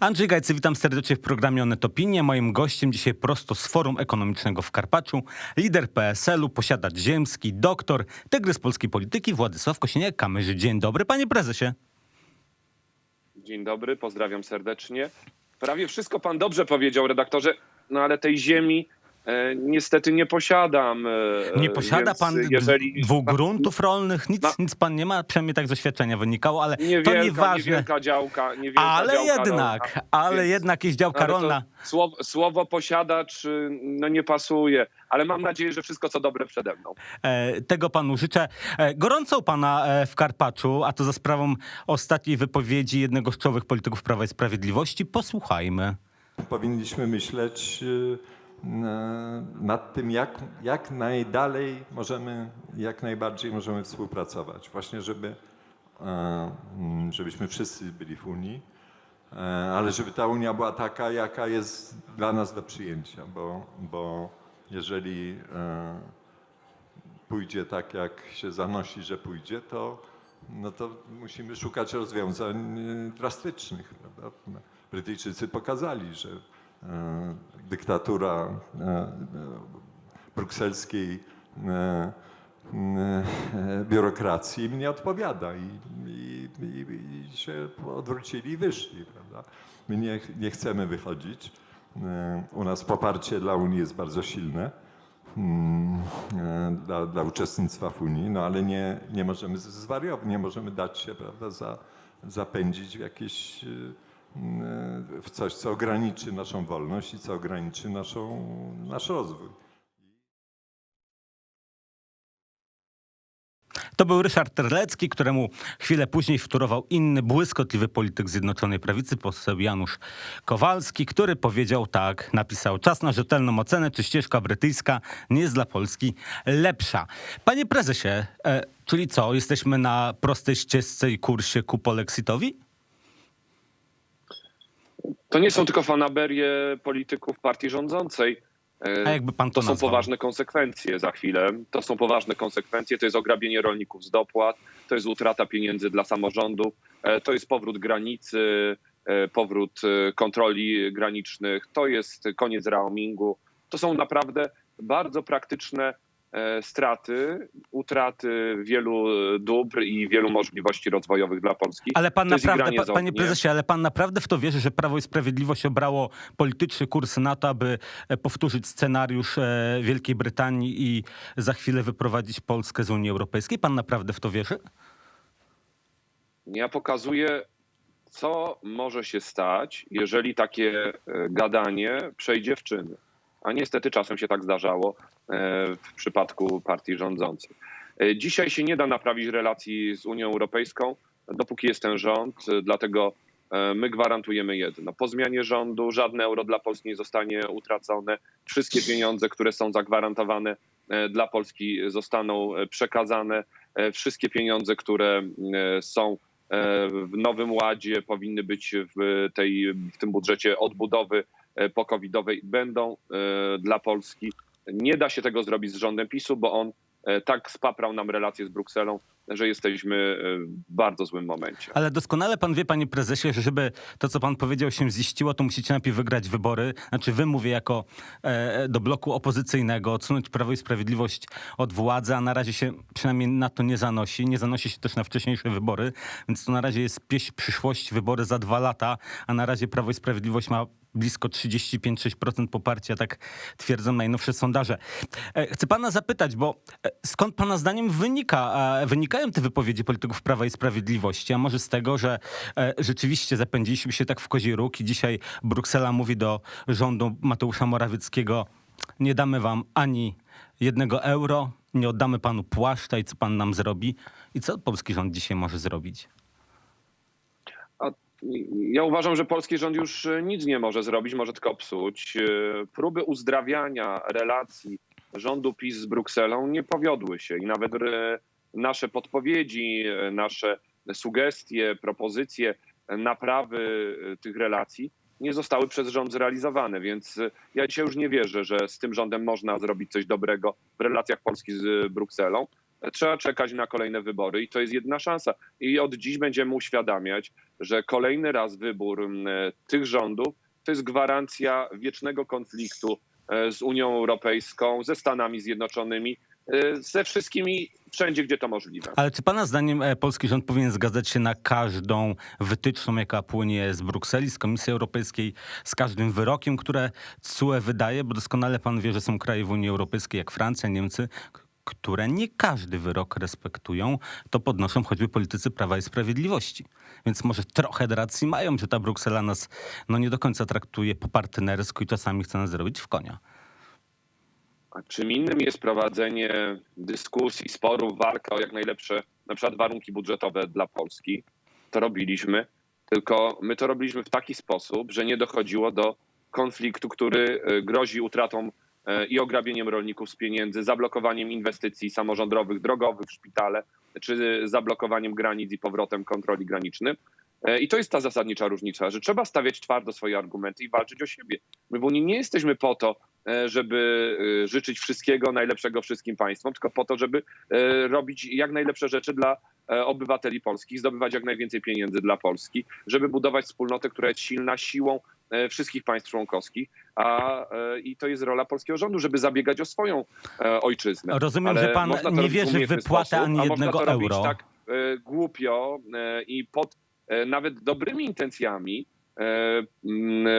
Andrzej Gajcy, witam serdecznie w programie Onet Opinie. Moim gościem dzisiaj prosto z Forum Ekonomicznego w Karpaczu, lider PSL-u, posiadacz ziemski, doktor, tygrys polskiej polityki Władysław Kosiniak-Kamysz. Dzień dobry, panie prezesie. Dzień dobry, pozdrawiam serdecznie. Prawie wszystko pan dobrze powiedział, redaktorze, no ale tej ziemi niestety nie posiadam. e, Nie posiada pan jeżeli, dwóch gruntów rolnych, nic, No. nic pan nie ma, przynajmniej tak z doświadczenia wynikało, ale to Niewielka, nieważne. niewielka działka. Niewielka Ale działka jednak, rolna, ale więc- jednak jest działka to rolna. Słowo, słowo posiadacz y, no nie pasuje, ale mam nadzieję, że wszystko co dobre przede mną. E, Tego panu życzę. E, Gorąco u pana e, w Karpaczu, a to za sprawą ostatniej wypowiedzi jednego z czołowych polityków Prawa i Sprawiedliwości. Posłuchajmy. Powinniśmy myśleć y, nad tym, jak, jak najdalej możemy, jak najbardziej możemy współpracować. Właśnie, żeby, e, mm, żebyśmy wszyscy byli w Unii, e, ale żeby ta Unia była taka, jaka jest dla nas do przyjęcia, bo, bo jeżeli e, pójdzie tak, jak się zanosi, że pójdzie, to, no to musimy szukać rozwiązań e, drastycznych. Prawda? Brytyjczycy pokazali, że e, dyktatura e, e, brukselskiej e, e, biurokracji im nie odpowiada i, i, i, i się odwrócili i wyszli. Prawda? My nie, nie chcemy wychodzić. E, U nas poparcie dla Unii jest bardzo silne mm, e, dla, dla uczestnictwa w Unii, no ale nie, nie możemy zwariować, nie możemy dać się prawda, za, zapędzić w jakieś, w coś, co ograniczy naszą wolność i co ograniczy naszą, nasz rozwój. To był Ryszard Terlecki, któremu chwilę później wtórował inny błyskotliwy polityk Zjednoczonej Prawicy, poseł Janusz Kowalski, który powiedział tak, napisał, czas na rzetelną ocenę, czy ścieżka brytyjska nie jest dla Polski lepsza. Panie prezesie, e, czyli co, jesteśmy na prostej ścieżce i kursie ku polexitowi? To nie są tylko fanaberie polityków partii rządzącej. E, A jakby pan to To są nazwał? poważne konsekwencje za chwilę. To są poważne konsekwencje. To jest ograbienie rolników z dopłat, to jest utrata pieniędzy dla samorządów, e, to jest powrót granicy, e, powrót kontroli granicznych, to jest koniec roamingu. To są naprawdę bardzo praktyczne straty, utraty wielu e, dóbr i wielu możliwości rozwojowych dla Polski. Ale pan naprawdę, pa, panie prezesie, ale pan naprawdę w to wierzy, że Prawo i Sprawiedliwość obrało polityczny kurs na to, aby e, powtórzyć scenariusz e, Wielkiej Brytanii i za chwilę wyprowadzić Polskę z Unii Europejskiej? Pan naprawdę w to wierzy? Ja pokazuję, co może się stać, jeżeli takie e, gadanie przejdzie w czyny. A niestety czasem się tak zdarzało e, w przypadku partii rządzącej. Dzisiaj się nie da naprawić relacji z Unią Europejską, dopóki jest ten rząd, e, dlatego e, my gwarantujemy jedno. Po zmianie rządu żadne euro dla Polski nie zostanie utracone. Wszystkie pieniądze, które są zagwarantowane dla Polski zostaną przekazane. Wszystkie pieniądze, które są w Nowym Ładzie powinny być w, tej, w tym budżecie odbudowy pokowidowej będą e, dla Polski. Nie da się tego zrobić z rządem PiSu, bo on e, tak spaprał nam relacje z Brukselą, że jesteśmy e, w bardzo złym momencie. Ale doskonale pan wie, panie prezesie, że żeby to, co pan powiedział, się ziściło, to musicie najpierw wygrać wybory. Znaczy wy, mówię, jako e, do bloku opozycyjnego, odsunąć Prawo i Sprawiedliwość od władzy, a na razie się przynajmniej na to nie zanosi. Nie zanosi się też na wcześniejsze wybory, więc to na razie jest pieśń przyszłości, wybory za dwa lata, a na razie Prawo i Sprawiedliwość ma blisko 35-6% poparcia, tak twierdzą najnowsze sondaże. E, Chcę pana zapytać, bo e, skąd pana zdaniem wynika, e, wynikają te wypowiedzi polityków Prawa i Sprawiedliwości? A może z tego, że e, rzeczywiście zapędziliśmy się tak w kozi róg i dzisiaj Bruksela mówi do rządu Mateusza Morawieckiego nie damy wam ani jednego euro, nie oddamy panu płaszcza i co pan nam zrobi? I co polski rząd dzisiaj może zrobić? Ja uważam, że polski rząd już e, nic nie może zrobić, może tylko psuć. E, Próby uzdrawiania relacji rządu PiS z Brukselą nie powiodły się i nawet nasze podpowiedzi, e, nasze sugestie, propozycje naprawy e, tych relacji nie zostały przez rząd zrealizowane, więc e, ja dzisiaj już nie wierzę, że z tym rządem można zrobić coś dobrego w relacjach Polski z Brukselą. trzeba czekać na kolejne wybory i to jest jedna szansa. I od dziś będziemy uświadamiać, że kolejny raz wybór tych rządów to jest gwarancja wiecznego konfliktu z Unią Europejską, ze Stanami Zjednoczonymi, ze wszystkimi wszędzie, gdzie to możliwe. Ale czy pana zdaniem e, polski rząd powinien zgadzać się na każdą wytyczną, jaka płynie z Brukseli, z Komisji Europejskiej, z każdym wyrokiem, które CUE wydaje? Bo doskonale pan wie, że są kraje w Unii Europejskiej, jak Francja, Niemcy, które nie każdy wyrok respektują. To podnoszą choćby politycy Prawa i Sprawiedliwości. Więc może trochę racji mają, że ta Bruksela nas no, nie do końca traktuje po partnersku i czasami chce nas zrobić w konia. A czym innym jest prowadzenie dyskusji, sporów, walka o jak najlepsze na przykład warunki budżetowe dla Polski. To robiliśmy, tylko my to robiliśmy w taki sposób, że nie dochodziło do konfliktu, który e, grozi utratą e, i ograbieniem rolników z pieniędzy, zablokowaniem inwestycji samorządowych, drogowych, szpitale, czy zablokowaniem granic i powrotem kontroli granicznym. E, I to jest ta zasadnicza różnica, że trzeba stawiać twardo swoje argumenty i walczyć o siebie. My w Unii nie jesteśmy po to, e, żeby e, życzyć wszystkiego najlepszego wszystkim państwom, tylko po to, żeby e, robić jak najlepsze rzeczy dla e, obywateli polskich, zdobywać jak najwięcej pieniędzy dla Polski, żeby budować wspólnotę, która jest silna siłą e, wszystkich państw członkowskich, a e, i to jest rola polskiego rządu, żeby zabiegać o swoją e, ojczyznę. Rozumiem, Ale że pan nie wierzy w wypłatę sposób, ani jednego to robić euro. tak e, głupio e, i pod e, nawet dobrymi intencjami e,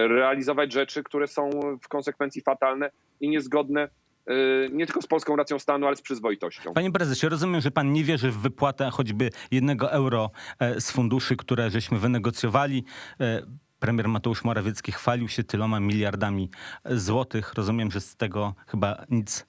realizować rzeczy, które są w konsekwencji fatalne i niezgodne e, nie tylko z polską racją stanu, ale z przyzwoitością. Panie prezesie, rozumiem, że pan nie wierzy w wypłatę choćby jednego euro e, z funduszy, które żeśmy wynegocjowali. E, Premier Mateusz Morawiecki chwalił się tyloma miliardami złotych. Rozumiem, że z tego chyba nic e,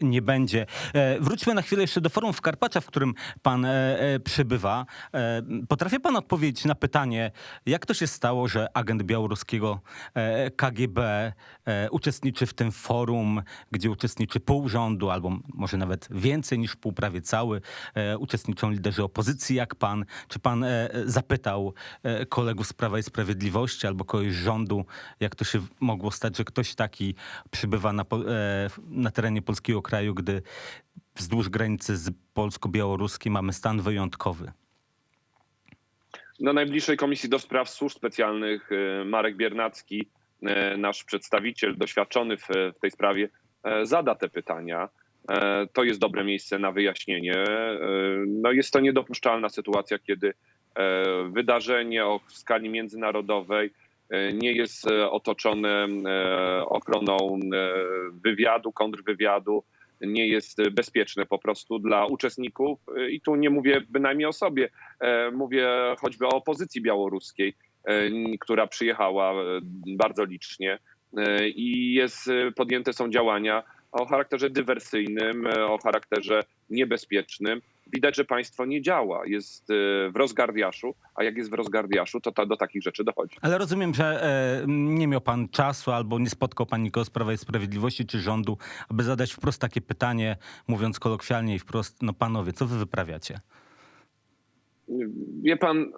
nie będzie. E, Wróćmy na chwilę jeszcze do forum w Karpacza, w którym pan e, e, przybywa. E, Potrafi pan odpowiedzieć na pytanie, jak to się stało, że agent białoruskiego e, KGB e, uczestniczy w tym forum, gdzie uczestniczy pół rządu, albo może nawet więcej niż pół, prawie cały. E, Uczestniczą liderzy opozycji jak pan. Czy pan e, zapytał e, kolegów z Prawa i Sprawiedliwości albo kogoś z rządu, jak to się mogło stać, że ktoś taki przybywa na, e, na terenie polskiego kraju, gdy wzdłuż granicy z polsko-białoruskim mamy stan wyjątkowy? Na najbliższej Komisji do Spraw Służb Specjalnych e, Marek Biernacki, e, nasz przedstawiciel doświadczony w, tej sprawie, e, zada te pytania. To jest dobre miejsce na wyjaśnienie. No jest to niedopuszczalna sytuacja, kiedy wydarzenie o skali międzynarodowej nie jest e, otoczone e, ochroną e, wywiadu, kontrwywiadu, nie jest e, bezpieczne po prostu dla uczestników. E, I tu nie mówię bynajmniej o sobie, E, Mówię choćby o opozycji białoruskiej, e, która przyjechała e, bardzo licznie e, i jest, e, podjęte są działania o charakterze dywersyjnym, e, o charakterze niebezpiecznym. Widać, że państwo nie działa, jest e, w rozgardiaszu, a jak jest w rozgardiaszu, to ta, do takich rzeczy dochodzi. Ale rozumiem, że e, nie miał pan czasu albo nie spotkał pan nikogo z Prawa i Sprawiedliwości czy rządu, aby zadać wprost takie pytanie, mówiąc kolokwialnie i wprost, no panowie, co wy wyprawiacie? Wie pan,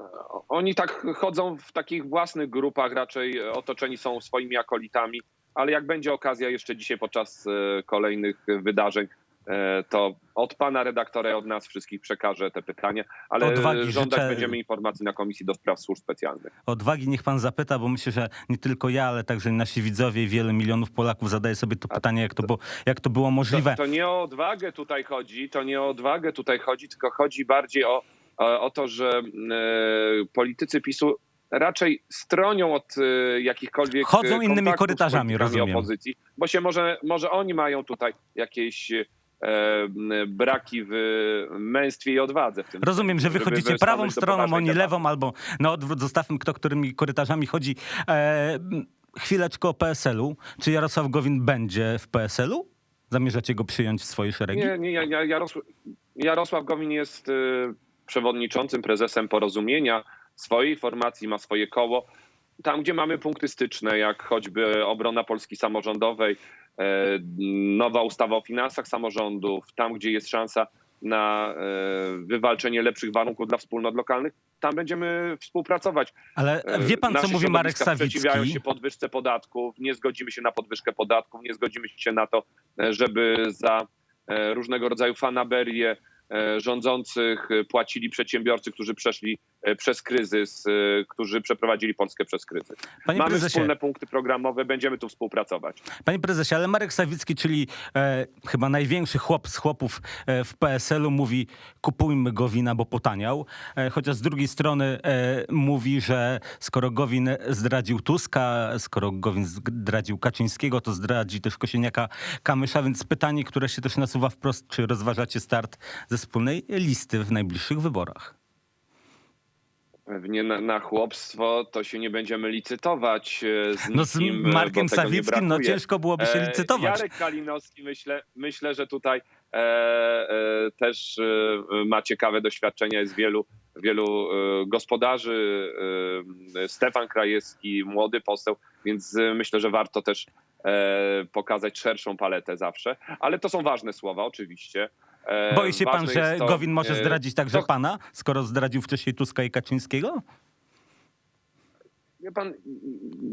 oni tak chodzą w takich własnych grupach, raczej otoczeni są swoimi akolitami, ale jak będzie okazja jeszcze dzisiaj podczas e, kolejnych wydarzeń, to od pana redaktora i od nas wszystkich przekażę te pytania, ale Odwagi żądać życzę- będziemy informacji na Komisji do Spraw Służb Specjalnych. Odwagi niech pan zapyta, bo myślę, że nie tylko ja, ale także nasi widzowie i wiele milionów Polaków zadaje sobie to pytanie, jak to było, jak to było możliwe. To, to nie o odwagę tutaj chodzi, to nie o odwagę tutaj chodzi, tylko chodzi bardziej o, o, to, że e, politycy PiSu raczej stronią od e, jakichkolwiek Chodzą e, innymi korytarzami, rozumiem. opozycji, bo się może, może oni mają tutaj jakieś e, braki w męstwie i odwadze. W tym Rozumiem, że wychodzicie prawą stroną, oni debaty. lewą, albo na odwrót zostawmy, kto którymi korytarzami chodzi. E, chwileczkę o PSL-u. Czy Jarosław Gowin będzie w PSL-u? Zamierzacie go przyjąć w swoje szeregi? Nie, nie, ja- ja- Jarosław, Jarosław Gowin jest y, przewodniczącym, prezesem porozumienia swojej formacji, ma swoje koło. Tam, gdzie mamy punkty styczne, jak choćby obrona Polski samorządowej, e, nowa ustawa o finansach samorządów, tam, gdzie jest szansa na e, wywalczenie lepszych warunków dla wspólnot lokalnych, tam będziemy współpracować. Ale E, wie pan, co nasze mówi Marek środowiska Sprzeciwiają Sawicki? się podwyżce podatków, nie zgodzimy się na podwyżkę podatków, nie zgodzimy się na to, e, żeby za e, różnego rodzaju fanaberię e, rządzących e, płacili przedsiębiorcy, którzy przeszli e, przez kryzys, e, którzy przeprowadzili Polskę przez kryzys. Panie Mamy prezesie, wspólne punkty programowe, będziemy tu współpracować. Panie prezesie, ale Marek Sawicki, czyli e, chyba największy chłop z chłopów e, w PSL-u mówi kupujmy Gowina, bo potaniał. E, chociaż z drugiej strony e, mówi, że skoro Gowin zdradził Tuska, skoro Gowin zdradził Kaczyńskiego, to zdradzi też Kosieniaka Kamysza, więc pytanie, które się też nasuwa wprost, czy rozważacie start ze wspólnej listy w najbliższych wyborach? Pewnie na, na chłopstwo to się nie będziemy licytować e, z No z nikim, e, Markiem bo tego nie Sawickim no brakuje. ciężko byłoby się E, licytować. Jarek Kalinowski myślę, myślę że tutaj e, e, też e, ma ciekawe doświadczenia. Jest wielu, wielu e, gospodarzy. E, Stefan Krajewski, młody poseł, więc e, myślę, że warto też e, pokazać szerszą paletę zawsze. Ale to są ważne słowa, oczywiście. E, Boi się pan, że to, Gowin może e, zdradzić także to- pana, skoro zdradził wcześniej Tuska i Kaczyńskiego? Wie pan,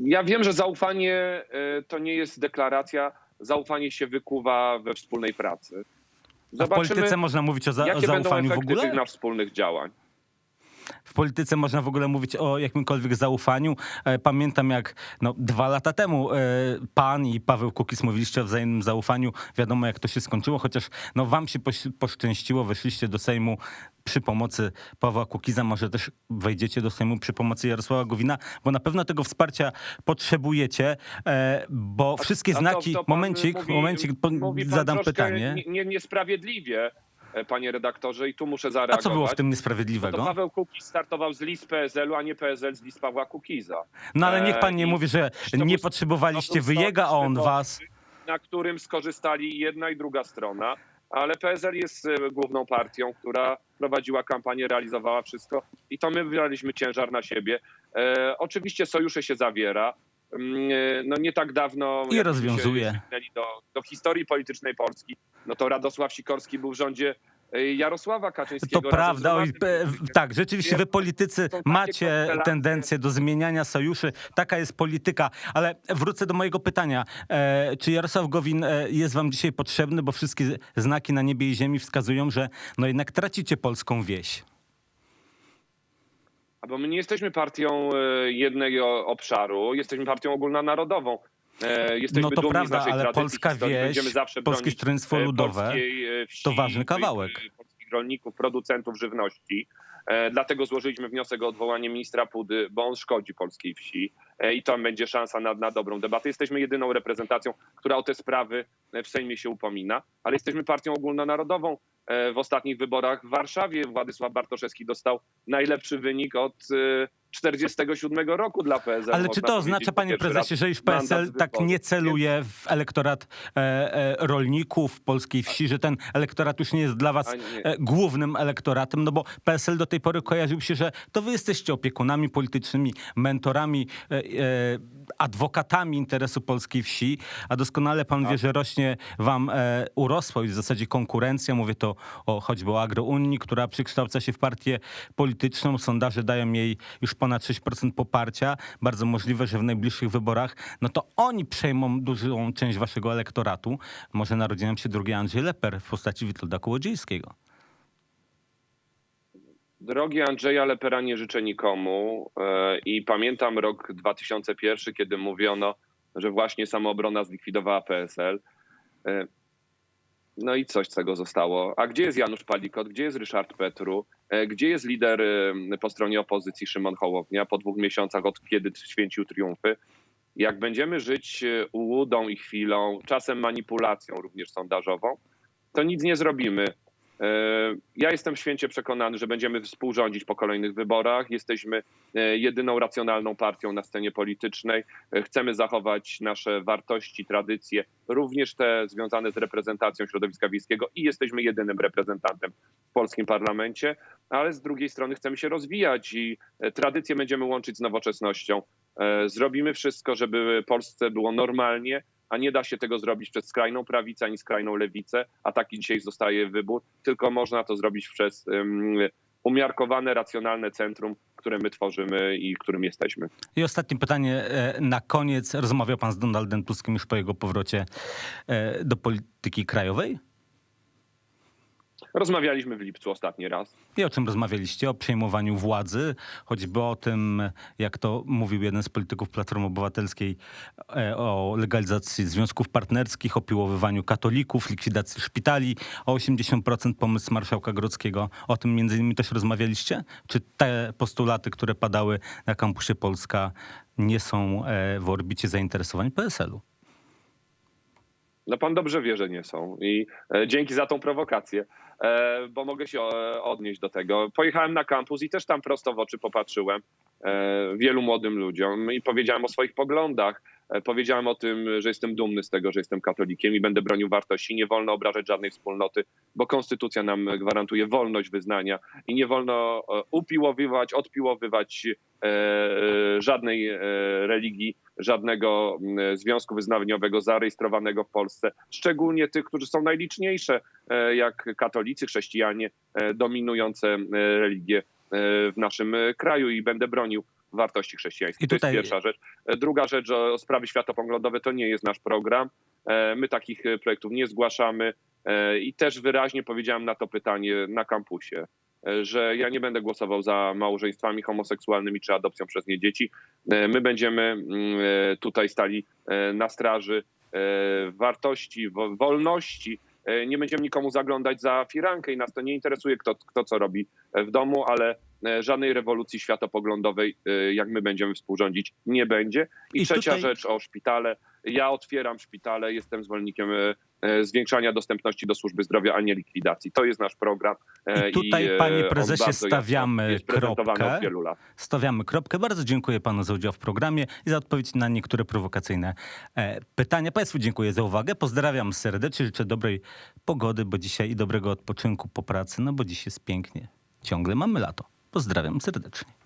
ja wiem, że zaufanie e, to nie jest deklaracja. Zaufanie się wykuwa we wspólnej pracy. A w polityce można mówić o, za, o zaufaniu w ogóle? naszych wspólnych działań. W polityce można w ogóle mówić o jakimkolwiek zaufaniu. E, Pamiętam jak no, dwa lata temu e, pan i Paweł Kukiz mówiliście o wzajemnym zaufaniu. Wiadomo jak to się skończyło, chociaż no, wam się poszczęściło, weszliście do Sejmu przy pomocy Pawła Kukiza, może też wejdziecie do Sejmu przy pomocy Jarosława Gowina, bo na pewno tego wsparcia potrzebujecie, e, bo wszystkie A to- znaki... to momencik, mówi- momencik, mówi zadam pytanie. Nie, nie, niesprawiedliwie, e, panie redaktorze, i tu muszę A zareagować. co było w tym niesprawiedliwego? to Paweł Kukiz startował z list PSL-u, a nie PSL z list Pawła Kukiza. No ale niech pan nie E, mówi, że to nie był- potrzebowaliście to był wyjega, a on wyborczy, was. Na którym skorzystali jedna i druga strona, ale PSL jest e, główną partią, która prowadziła kampanię, realizowała wszystko i to my braliśmy ciężar na siebie. E, oczywiście sojusze się zawiera. Mm, e, No nie tak dawno I rozwiązuje. Do, do historii politycznej Polski. No to Radosław Sikorski był w rządzie e, Jarosława To Kaczyńskiego. z prawda, oj, e, tak, rzeczywiście wy politycy macie tendencję do zmieniania sojuszy, taka jest polityka, ale wrócę do mojego pytania. Czy Jarosław Gowin jest wam dzisiaj potrzebny, bo wszystkie znaki na niebie i ziemi wskazują, że no jednak tracicie polską wieś. Bo my nie jesteśmy partią e, jednego obszaru, jesteśmy partią ogólnonarodową. E, Jesteśmy No to prawda, z naszej ale polska wieś, Polskie Stronnictwo e, Ludowe wsi, to ważny kawałek. Polskich rolników, producentów żywności. Dlatego złożyliśmy wniosek o odwołanie ministra Pudy, bo on szkodzi polskiej wsi i to będzie szansa na, na dobrą debatę. Jesteśmy jedyną reprezentacją, która o te sprawy w Sejmie się upomina, ale jesteśmy partią ogólnonarodową. E, W ostatnich wyborach w Warszawie. Władysław Bartoszewski dostał najlepszy wynik od e, 47 roku dla PSL. Ale czy to oznacza, panie prezesie, że już PSL tak nie celuje w elektorat e, e, rolników polskiej wsi, że ten elektorat już nie jest dla was e, głównym elektoratem, no bo PSL do tej pory kojarzył się, że to wy jesteście opiekunami politycznymi, mentorami, e, e, adwokatami interesu polskiej wsi, a doskonale pan wie, że rośnie wam e, urosła już w zasadzie konkurencja, mówię to o choćby o Agrounii, która przekształca się w partię polityczną, sondaże dają jej już ponad 6% poparcia, bardzo możliwe, że w najbliższych wyborach, no to oni przejmą dużą część waszego elektoratu, może narodzi nam się drugi Andrzej Leper w postaci Witolda Kołodziejskiego. Drogi Andrzeja Lepera nie życzę nikomu e, i pamiętam rok 2001, kiedy mówiono, że właśnie samoobrona zlikwidowała PSL. No i coś z tego zostało. A gdzie jest Janusz Palikot? Gdzie jest Ryszard Petru? E, Gdzie jest lider e, po stronie opozycji Szymon Hołownia po dwóch miesiącach od kiedy święcił triumfy? Jak będziemy żyć e, ułudą i chwilą, czasem manipulacją również sondażową, to nic nie zrobimy. E, Ja jestem święcie przekonany, że będziemy współrządzić po kolejnych wyborach. Jesteśmy e, jedyną racjonalną partią na scenie politycznej. E, Chcemy zachować nasze wartości, tradycje, również te związane z reprezentacją środowiska wiejskiego i jesteśmy jedynym reprezentantem w polskim parlamencie, ale z drugiej strony chcemy się rozwijać i tradycje będziemy łączyć z nowoczesnością. Zrobimy wszystko, żeby Polsce było normalnie, a nie da się tego zrobić przez skrajną prawicę ani skrajną lewicę, a taki dzisiaj zostaje wybór, tylko można to zrobić przez um, umiarkowane, racjonalne centrum, które my tworzymy i którym jesteśmy. I ostatnie pytanie e, na koniec. Rozmawiał pan z Donaldem Tuskiem już po jego powrocie e, do polityki krajowej? Rozmawialiśmy w lipcu ostatni raz. I o czym rozmawialiście? O przejmowaniu władzy, choćby o tym, jak to mówił jeden z polityków Platformy Obywatelskiej, e, o legalizacji związków partnerskich, o piłowywaniu katolików, likwidacji szpitali, o 80% pomysł marszałka Grodzkiego. O tym między innymi też rozmawialiście? Czy te postulaty, które padały na kampusie Polska nie są e, w orbicie zainteresowań PSL-u? No pan dobrze wie, że nie są i e, dzięki za tą prowokację, bo mogę się e, odnieść do tego. Pojechałem na kampus i też tam prosto w oczy popatrzyłem e, wielu młodym ludziom i powiedziałem o swoich poglądach. E, Powiedziałem o tym, że jestem dumny z tego, że jestem katolikiem i będę bronił wartości. Nie wolno obrażać żadnej wspólnoty, bo konstytucja nam gwarantuje wolność wyznania i nie wolno e, upiłowywać, odpiłowywać e, e, żadnej e, religii, żadnego mm, związku wyznaniowego zarejestrowanego w Polsce, szczególnie tych, którzy są najliczniejsze, e, jak katolicy, chrześcijanie, e, dominujące e, religie w naszym kraju i będę bronił wartości chrześcijańskich. I tutaj- To jest pierwsza rzecz. Druga rzecz, o sprawy światopoglądowe to nie jest nasz program. My takich projektów nie zgłaszamy i też wyraźnie powiedziałem na to pytanie na kampusie, że ja nie będę głosował za małżeństwami homoseksualnymi czy adopcją przez nie dzieci. E, My będziemy mm, e, tutaj stali e, na straży e, wartości, wo- wolności. E, Nie będziemy nikomu zaglądać za firankę i nas to nie interesuje, kto, kto co robi w domu, ale e, żadnej rewolucji światopoglądowej, e, jak my będziemy współrządzić, nie będzie. I, I trzecia tutaj- rzecz o szpitale. Ja otwieram szpitale, jestem zwolennikiem e, e, zwiększania dostępności do służby zdrowia, a nie likwidacji. To jest nasz program. e, I tutaj, e, panie prezesie, stawiamy kropkę. Stawiamy kropkę. Bardzo dziękuję panu za udział w programie i za odpowiedź na niektóre prowokacyjne e, pytania. Państwu dziękuję za uwagę. Pozdrawiam serdecznie, życzę dobrej pogody, bo dzisiaj i dobrego odpoczynku po pracy, no bo dziś jest pięknie. Ciągle mamy lato. Pozdrawiam serdecznie.